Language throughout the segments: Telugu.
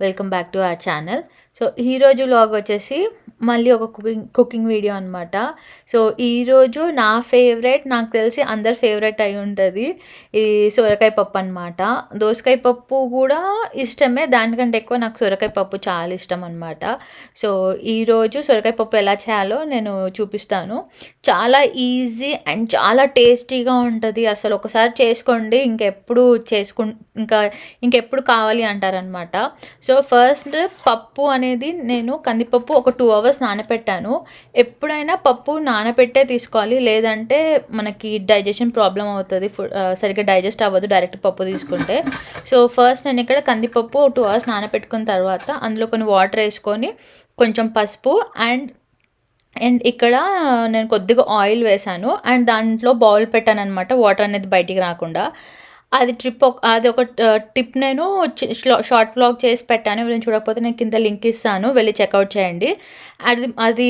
Welcome back to our channel. So ఈరోజు వ్లాగ్ వచ్చేసి మళ్ళీ ఒక కుకింగ్ కుకింగ్ వీడియో అనమాట సో ఈరోజు నా ఫేవరెట్ నాకు తెలిసి అందరి ఫేవరెట్ అయి ఉంటుంది ఈ సొరకాయ పప్పు అనమాట దోసకాయ పప్పు కూడా ఇష్టమే దానికంటే ఎక్కువ నాకు సొరకాయ పప్పు చాలా ఇష్టం అనమాట సో ఈరోజు సొరకాయ పప్పు ఎలా చేయాలో నేను చూపిస్తాను. చాలా ఈజీ అండ్ చాలా టేస్టీగా ఉంటుంది. అసలు ఒకసారి చేసుకోండి ఇంకెప్పుడు చేసుకు ఇంకా ఇంకెప్పుడు కావాలి అంటారనమాట సో సో ఫస్ట్ పప్పు అనేది నేను కందిపప్పు ఒక టూ అవర్స్ నానపెట్టాను. ఎప్పుడైనా పప్పు నానబెట్టే తీసుకోవాలి. లేదంటే మనకి డైజెషన్ ప్రాబ్లం అవుతుంది. సరిగ్గా డైజెస్ట్ అవ్వదు డైరెక్ట్ పప్పు తీసుకుంటే. సో ఫస్ట్ నేను ఇక్కడ కందిపప్పు టూ అవర్స్ నానబెట్టుకున్న తర్వాత అందులో కొన్ని వాటర్ వేసుకొని కొంచెం పసుపు అండ్ అండ్ ఇక్కడ నేను కొద్దిగా ఆయిల్ వేసాను. అండ్ దాంట్లో బౌల్ పెట్టాను అనమాట వాటర్ అనేది బయటికి రాకుండా. అది ట్రిప్ ఒక అది ఒక టిప్ నేను షార్ట్ బ్లాగ్ చేసి పెట్టాను. వీళ్ళని చూడకపోతే నేను కింద లింక్ ఇస్తాను. వెళ్ళి చెక్అవుట్ చేయండి. అది అది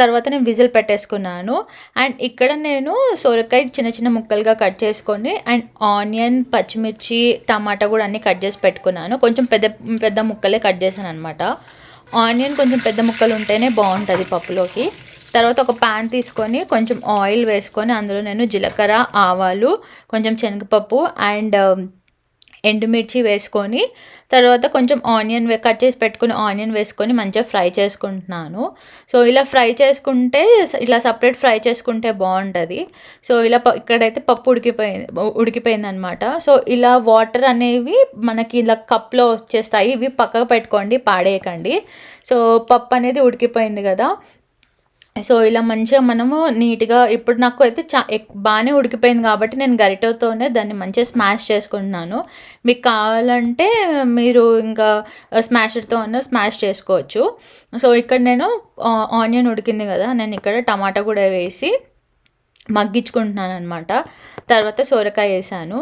తర్వాత నేను విజిల్ పెట్టేసుకున్నాను. అండ్ ఇక్కడ నేను సొరకాయ చిన్న చిన్న ముక్కలుగా కట్ చేసుకొని అండ్ ఆనియన్ పచ్చిమిర్చి టమాటా కూడా అన్నీ కట్ చేసి పెట్టుకున్నాను. కొంచెం పెద్ద పెద్ద ముక్కలే కట్ చేశాను అనమాట ఆనియన్ కొంచెం పెద్ద ముక్కలు ఉంటేనే బాగుంటుంది పప్పులోకి. తర్వాత ఒక ప్యాన్ తీసుకొని కొంచెం ఆయిల్ వేసుకొని అందులో నేను జీలకర్ర ఆవాలు కొంచెం శనగపప్పు అండ్ um, ఎండుమిర్చి వేసుకొని తర్వాత కొంచెం ఆనియన్ కట్ చేసి పెట్టుకుని ఆనియన్ వేసుకొని మంచిగా ఫ్రై చేసుకుంటున్నాను. సో ఇలా ఫ్రై చేసుకుంటే ఇలా సపరేట్ ఫ్రై చేసుకుంటే బాగుంటుంది. సో ఇలా ఇక్కడైతే పప్పు ఉడికిపోయింది ఉడికిపోయింది అనమాట సో ఇలా వాటర్ అనేవి మనకి ఇలా కప్లో వచ్చేస్తాయి. ఇవి పక్కకు పెట్టుకోండి పాడేయకండి. సో పప్పు అనేది ఉడికిపోయింది కదా. సో ఇలా మంచిగా మనము నీట్గా ఇప్పుడు నాకు అయితే చా బాగానే ఉడికిపోయింది కాబట్టి నేను గరిటతోనే దాన్ని మంచిగా స్మాష్ చేసుకుంటున్నాను. మీకు కావాలంటే మీరు ఇంకా స్మాషర్తో అన్న స్మాష్ చేసుకోవచ్చు. సో ఇక్కడ నేను ఆనియన్ ఉడికింది కదా నేను ఇక్కడ టమాటా కూడా వేసి మగ్గించుకుంటున్నాను అనమాట తర్వాత సోరకాయ వేసాను.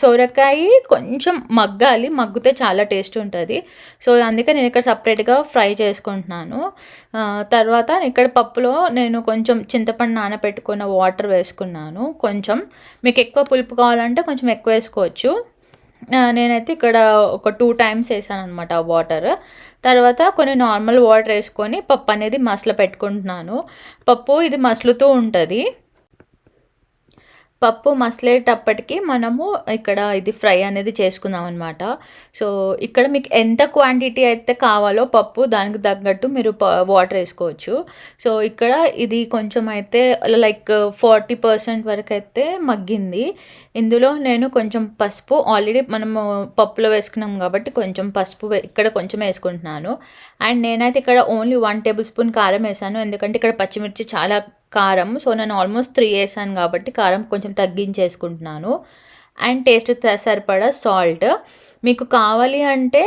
సోరకాయ కొంచెం మగ్గాలి మగ్గితే చాలా టేస్ట్ ఉంటుంది. సో అందుకే నేను ఇక్కడ సపరేట్గా ఫ్రై చేసుకుంటున్నాను. తర్వాత ఇక్కడ పప్పులో నేను కొంచెం చింతపండు నానబెట్టుకున్న వాటర్ వేసుకున్నాను. కొంచెం మీకు ఎక్కువ పులుపు కావాలంటే కొంచెం ఎక్కువ వేసుకోవచ్చు. నేనైతే ఇక్కడ ఒక టూ టైమ్స్ వేసాను అనమాట ఆ వాటర్. తర్వాత కొన్ని నార్మల్ వాటర్ వేసుకొని పప్పు అనేది మసలు పెట్టుకుంటున్నాను. పప్పు ఇది మసులుతూ ఉంటుంది. పప్పు మసలేటప్పటికి మనము ఇక్కడ ఇది ఫ్రై అనేది చేసుకుందాం అనమాట సో ఇక్కడ మీకు ఎంత క్వాంటిటీ అయితే కావాలో పప్పు దానికి తగ్గట్టు మీరు వాటర్ వేసుకోవచ్చు. సో ఇక్కడ ఇది కొంచెం అయితే లైక్ ఫార్టీ పర్సెంట్ వరకు అయితే మగ్గింది. ఇందులో నేను కొంచెం పసుపు ఆల్రెడీ మనము పప్పులో వేసుకున్నాం కాబట్టి కొంచెం పసుపు ఇక్కడ కొంచెం వేసుకుంటున్నాను. అండ్ నేనైతే ఇక్కడ ఓన్లీ వన్ టేబుల్ స్పూన్ కారం వేసాను. ఎందుకంటే ఇక్కడ పచ్చిమిర్చి చాలా కారం. సో నేను ఆల్మోస్ట్ త్రీ వేసాను కాబట్టి కారం కొంచెం తగ్గించేసుకుంటున్నాను. అండ్ టేస్ట్ సరిపడా సాల్ట్. మీకు కావాలి అంటే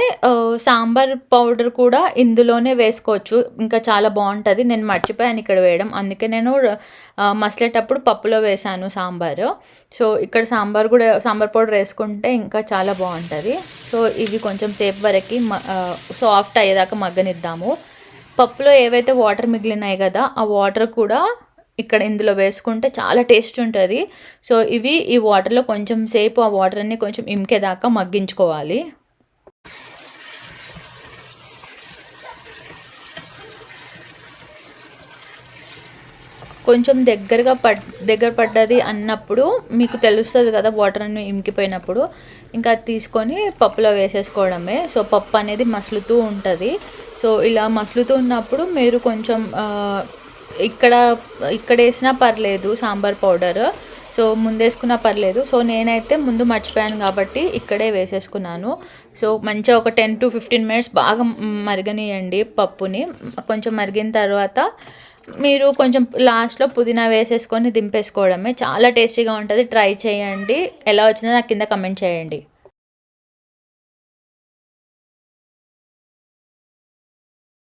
సాంబార్ పౌడర్ కూడా ఇందులోనే వేసుకోవచ్చు. ఇంకా చాలా బాగుంటుంది. నేను మర్చిపోయాను ఇక్కడ వేయడం. అందుకే నేను మసలేటప్పుడు పప్పులో వేసాను సాంబారు. సో ఇక్కడ సాంబార్ కూడా సాంబార్ పౌడర్ వేసుకుంటే ఇంకా చాలా బాగుంటుంది. సో ఇవి కొంచెం సేపు వరకు సాఫ్ట్ అయ్యేదాకా మగ్గనిద్దాము. పప్పులో ఏవైతే వాటర్ మిగిలినాయి కదా ఆ వాటర్ కూడా ఇక్కడ ఇందులో వేసుకుంటే చాలా టేస్ట్ ఉంటుంది. సో ఇవి ఈ వాటర్లో కొంచెం సేపు ఆ వాటర్ అన్ని కొంచెం ఇంకేదాకా మగ్గించుకోవాలి. కొంచెం దగ్గరగా పడ్ దగ్గర పడ్డది అన్నప్పుడు మీకు తెలుస్తుంది కదా వాటర్ అన్ని ఇంకిపోయినప్పుడు ఇంకా తీసుకొని పప్పులో వేసేసుకోవడమే. సో పప్పు అనేది మసులుతూ ఉంటుంది. సో ఇలా మసులుతూ ఉన్నప్పుడు మీరు కొంచెం ఇక్కడ ఇక్కడ వేసినా పర్లేదు సాంబార్ పౌడర్. సో ముందేసుకున్నా పర్లేదు. సో నేనైతే ముందు మర్చిపోయాను కాబట్టి ఇక్కడే వేసేసుకున్నాను. సో మంచిగా ఒక టెన్ టు ఫిఫ్టీన్ మినిట్స్ బాగా మరగనియండి పప్పుని. కొంచెం మరిగిన తర్వాత మీరు కొంచెం లాస్ట్లో పుదీనా వేసేసుకొని దింపేసుకోవడమే. చాలా టేస్టీగా ఉంటుంది. ట్రై చేయండి. ఎలా వచ్చిందో నాకు కింద కమెంట్ చేయండి.